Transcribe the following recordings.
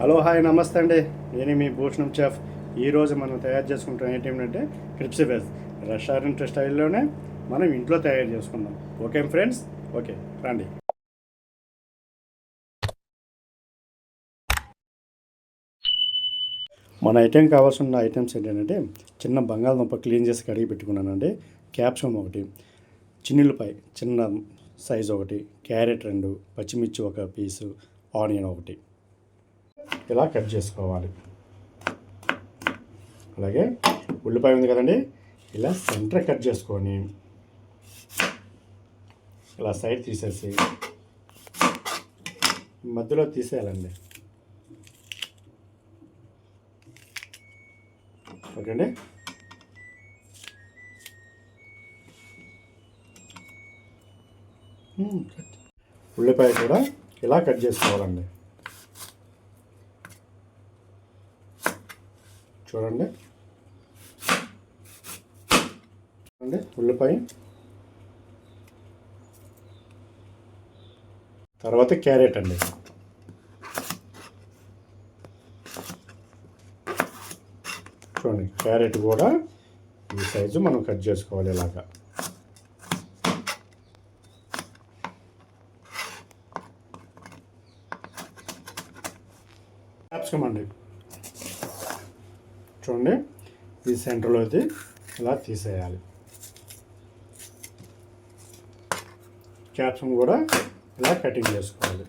Hello hi నమస్తే అండి. నేను మీ భూషణం చెఫ్. ఈరోజు మనం తయారు చేసుకుంటున్న ఏంటి ఏంటంటే క్రిప్సీ వేస్ రెస్టారెంట్ స్టైల్లోనే మనం ఇంట్లో తయారు చేసుకుందాం. Okay friends? ఓకే రండి. మన ఐటెం కావాల్సిన ఐటమ్స్ ఏంటంటే చిన్న బంగాళదుంప క్లీన్ చేసి కడిగి పెట్టుకున్నానండి. క్యాప్సికమ్ ఒకటి చిన్నులపాయ చిన్న సైజ్ ఒకటి క్యారెట్ రెండు పచ్చిమిర్చి ఒక పీసు ఆనియన్ ఒకటి. ఇలా కట్ చేసుకోవాలి. అలాగే ఉల్లిపాయ ఉంది కదండి ఇలా సెంటర్ కట్ చేసుకొని ఇలా సైడ్ తీసేసి మధ్యలో తీసేయాలండి. ఓకే అండి ఉల్లిపాయ కూడా ఇలా కట్ చేసుకోవాలండి. చూడండి. చూడండి ఉల్లిపాయ. తర్వాత క్యారెట్ అండి. చూడండి క్యారెట్ కూడా ఈ సైజు మనం కట్ చేసుకోవాలి ఇలాగా. క్యాప్సికమ్ అండి. చూడండి. ఈ సెంటర్లో అయితే ఇలా తీసేయాలి. క్యాప్సికమ్ కూడా ఇలా కటింగ్ చేసుకోవాలి.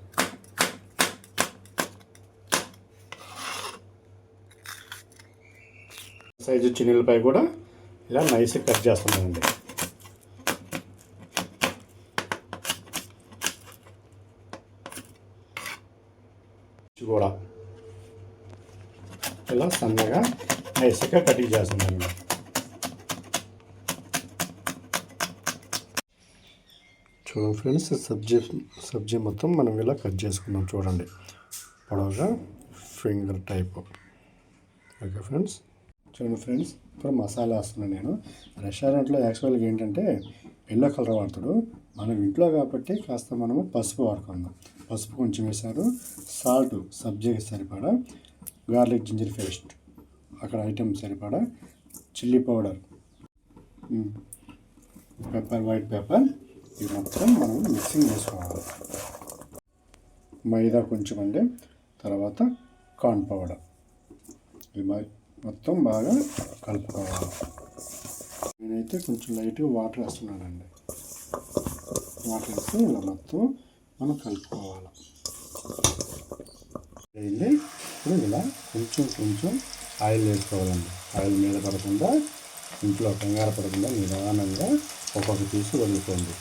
సైజు చిన్నపై కూడా ఇలా నైస్ కట్ చేస్తున్నామండి కూడా ఇలా సన్నగా నైస్గా కటింగ్ చేస్తున్నాను చూడండి ఫ్రెండ్స్ సబ్జీ సబ్జీ మొత్తం మనం ఇలా కట్ చేసుకుందాం చూడండి. పొడవుగా ఫింగర్ టైప్. Okay friends? చూడండి ఫ్రెండ్స్ ఇప్పుడు మసాలా వేస్తున్నాను నేను. రెస్టారెంట్లో యాక్చువల్గా ఏంటంటే ఎల్లో కలర్ వాడతాడు. మనం ఇంట్లో కాబట్టి కాస్త మనము పసుపు వాడుకుందాం. పసుపు కొంచెం వేశారు. సాల్ట్ సబ్జీకి సరిపడా. Garlic ginger paste. అక్కడ ఐటమ్ సరిపడా chilli powder pepper white pepper ఇది మొత్తం మనం మిక్సింగ్ చేసుకోవాలి. మైదా కొంచెం అండి. తర్వాత కార్న్ పౌడర్ ఇది మ- మొత్తం బాగా కలుపుకోవాలి. నేనైతే కొంచెం లైట్గా వాటర్ వేస్తున్నానండి. వాటర్ వేసి ఇలా మొత్తం మనం కలుపుకోవాలి. అయింది. ఇప్పుడు ఇలా కొంచెం కొంచెం ఆయిల్ వేసుకోవాలండి. ఆయిల్ మీద పడకుండా ఇంట్లో కంగారు పడకుండా నిదానంగా ఒక్కొక్క పీసు వదులుకోండి.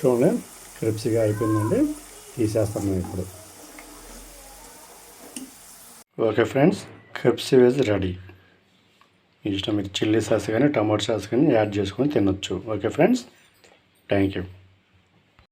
చూడండి క్రిప్సీగా అయిపోయిందండి. తీసేస్తాను ఇప్పుడు. Okay friends crispy veg ready. మీ ఇష్టం మీరు చిల్లీ సాస్ కానీ టమాటో సాస్ కానీ యాడ్ చేసుకొని తినొచ్చు. Okay friends? Thank you.